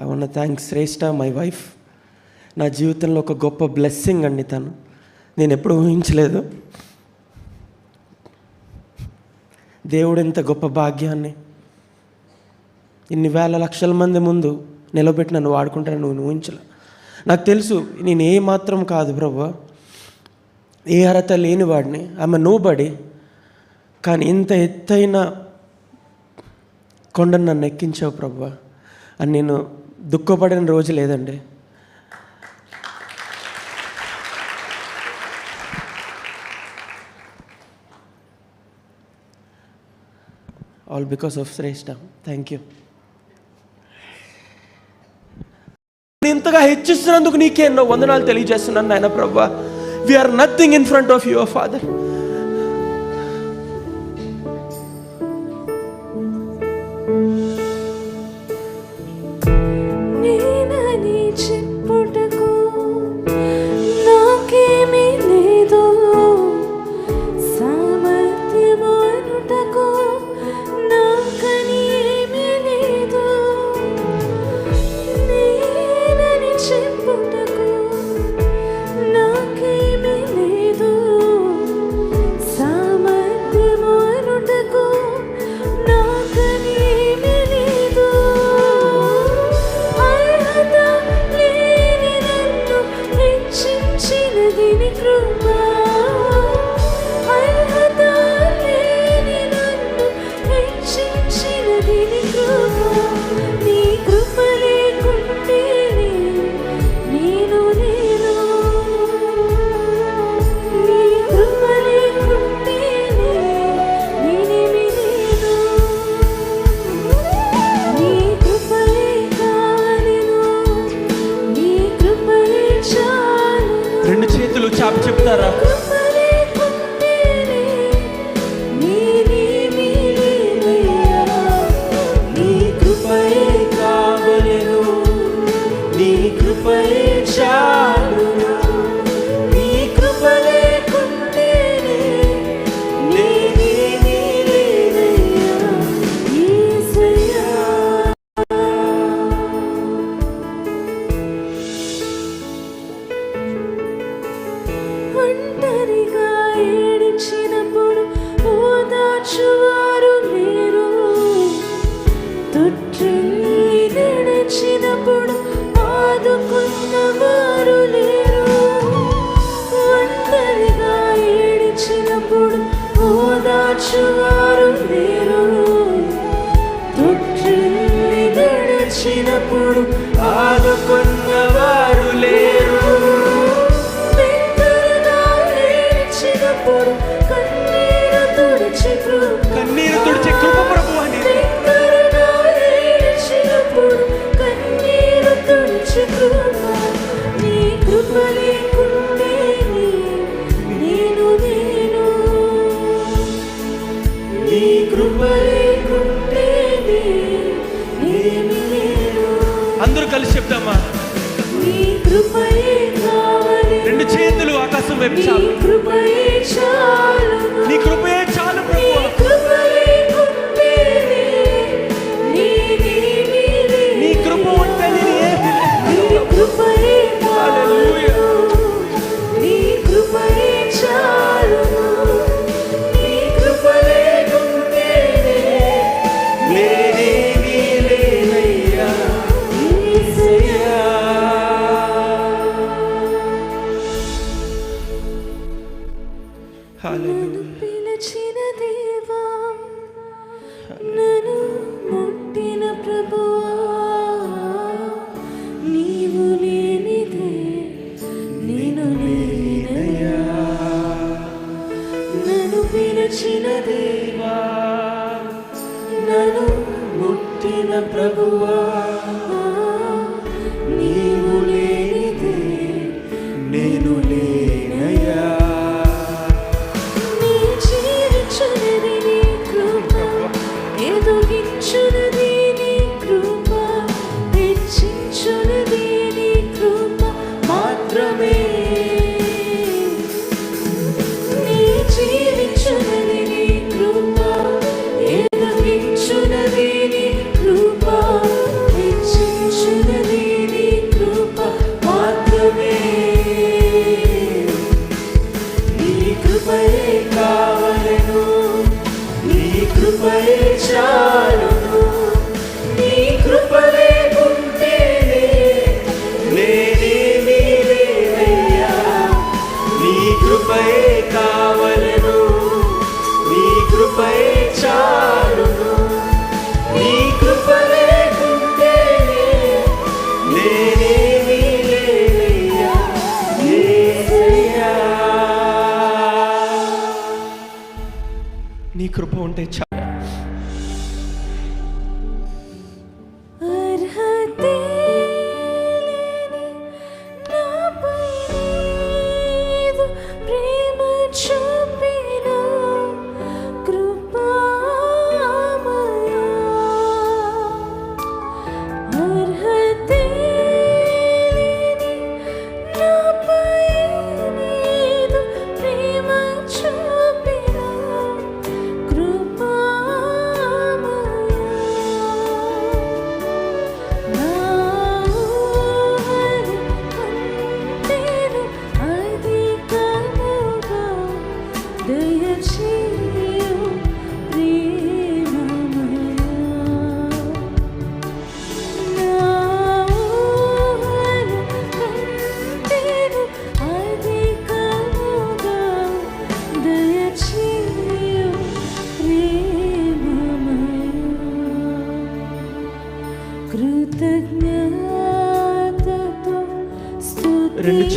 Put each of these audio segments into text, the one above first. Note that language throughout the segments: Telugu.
I want thank Shreshta my wife నా జీవితంలో ఒక గొప్ప బ్లెస్సింగ్ అండి తను. నేను ఎప్పుడు ఊహించలేదు. దేవుడు ఎంత గొప్ప భాగ్యాన్ని. ఇన్ని వేల లక్షల మంది ముందు నిలబెట్టి నన్ను వాడుకుంటాను నువ్వు ఊహించలే. నాకు తెలుసు నేను ఏ మాత్రం కాదు ప్రభు. ఏ అర్హత లేని వాడిని. ఆమె నోబడి కానీ ఇంత ఎత్తైన కొండను నన్ను ఎక్కించావు ప్రభు. అని నేను దుఃఖపడిన రోజు లేదండి. All because of Shreshta thank you ఇంతగా హెచ్చిస్తున్నందుకు నీకే ఎన్నో వందనాలు తెలియజేస్తున్నాను నాయన ప్రభా. We are nothing in front of your father చేతులు చెప్తారా? ఏడిచినప్పుడు ఓదార్చువారు మీరు తొట్టిల్లి నడిచినప్పుడు ఆదుకున్నవారు అందరూ కలిసి చెప్తామా? రెండు చేతులు ఆకాశం వైపు నీ చాలు కృపయే చాలు నీ కృపయే నన్ను పిలిచిన దేవా నన్ను ముట్టిన ప్రభువా నీవు లేనిదే నేను లేనయ్యా. నన్ను పిలిచిన దేవా నన్ను ముట్టిన ప్రభువా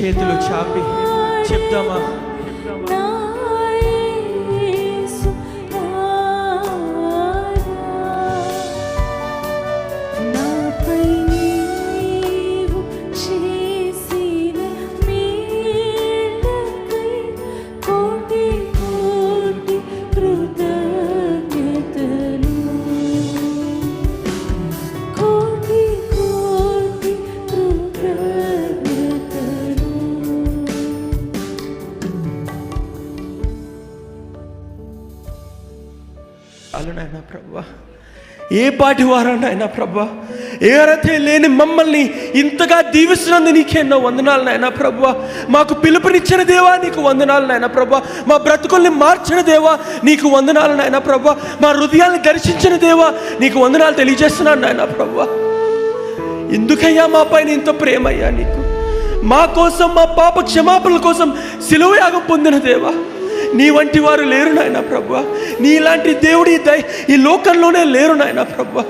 చేతులు చాపి చెప్దామా? ఏ పాటి వారా నాయన ప్రభా? ఏ అర్హత లేని మమ్మల్ని ఇంతగా దీవిస్తున్నందు నీకెన్నో వందనాలు నాయన ప్రభా? మాకు పిలుపునిచ్చిన దేవా నీకు వందనాలు నాయన ప్రభా? మా బ్రతుకుల్ని మార్చిన దేవా నీకు వందనాలు నాయన ప్రభా? మా హృదయాన్ని దర్శించిన దేవా నీకు వందనాలు తెలియజేస్తున్నాను నాయన ప్రభా? ఎందుకయ్యా మా పైన ఇంత ప్రేమయ్యా నీకు? మా కోసం మా పాప క్షమాపణల కోసం సిలువ యాగం పొందిన దేవా? నీ వంటి వారు లేరు నాయన ప్రభు. నీలాంటి దేవుడి దయ ఈ లోకంలోనే లేరు నాయన ప్రభు.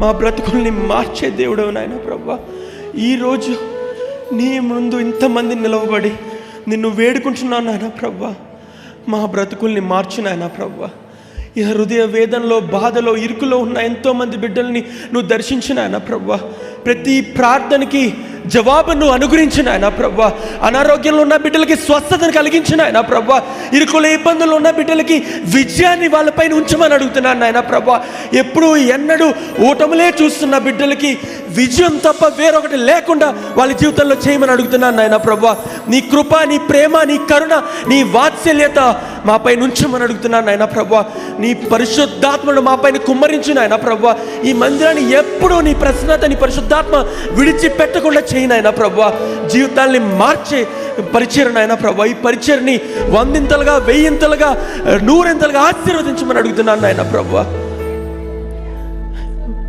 మా బ్రతుకుల్ని మార్చే దేవుడు నాయన ప్రభు. ఈరోజు నీ ముందు ఇంతమంది నిలవబడి నిన్ను వేడుకుంటున్నాను నాయన ప్రభు. మా బ్రతుకుల్ని మార్చు నాయన ప్రభు. ఈ హృదయ వేదనలో బాధలో ఇరుకులో ఉన్న ఎంతోమంది బిడ్డల్ని నువ్వు దర్శించిన ఆయన ప్రభా. ప్రతి ప్రార్థనకి జవాబును అనుగ్రహించిన ఆయన ప్రభా. అనారోగ్యంలో ఉన్న బిడ్డలకి స్వస్థతను కలిగించిన ఆయన ప్రభా. ఇరుకుల ఇబ్బందులు ఉన్న బిడ్డలకి విజయాన్ని వాళ్ళపైన ఉంచమని అడుగుతున్నాను ఆయన ప్రభ. ఎప్పుడు ఎన్నడూ ఓటములే చూస్తున్న బిడ్డలకి విజయం తప్ప వేరొకటి లేకుండా వాళ్ళ జీవితంలో చేయమని అడుగుతున్నాను నాయన ప్రభా. నీ కృప నీ ప్రేమ నీ కరుణ నీ వాత్సల్యత మాపై ఉంచమని అడుగుతున్నాను నాయన ప్రభా. నీ పరిశుద్ధాత్మను మాపైన కుమ్మరించు నాయన ప్రభా. ఈ మందిరాన్ని ఎప్పుడూ నీ ప్రసన్నత నీ పరిశుద్ధాత్మ విడిచిపెట్టకుండా చేయి నాయన ప్రభా. జీవితాల్ని మార్చే పరిచయం నాయన ప్రభా. ఈ పరిచయని వందింతలుగా వెయ్యింతలుగా నూరింతలుగా ఆశీర్వదించమని అడుగుతున్నాను నాయన ప్రభా.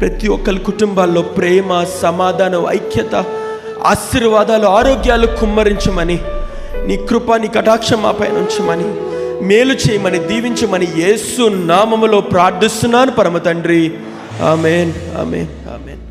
ప్రతి ఒక్కరి కుటుంబాల్లో ప్రేమ సమాధానం ఐక్యత ఆశీర్వాదాలు ఆరోగ్యాలు కుమ్మరించమని నీ కృప నీ కటాక్షం మా పైన ఉంచమని మేలు చేయమని దీవించమని యేసు నామములో ప్రార్థిస్తున్నాను పరమ తండ్రి. Amen amen amen.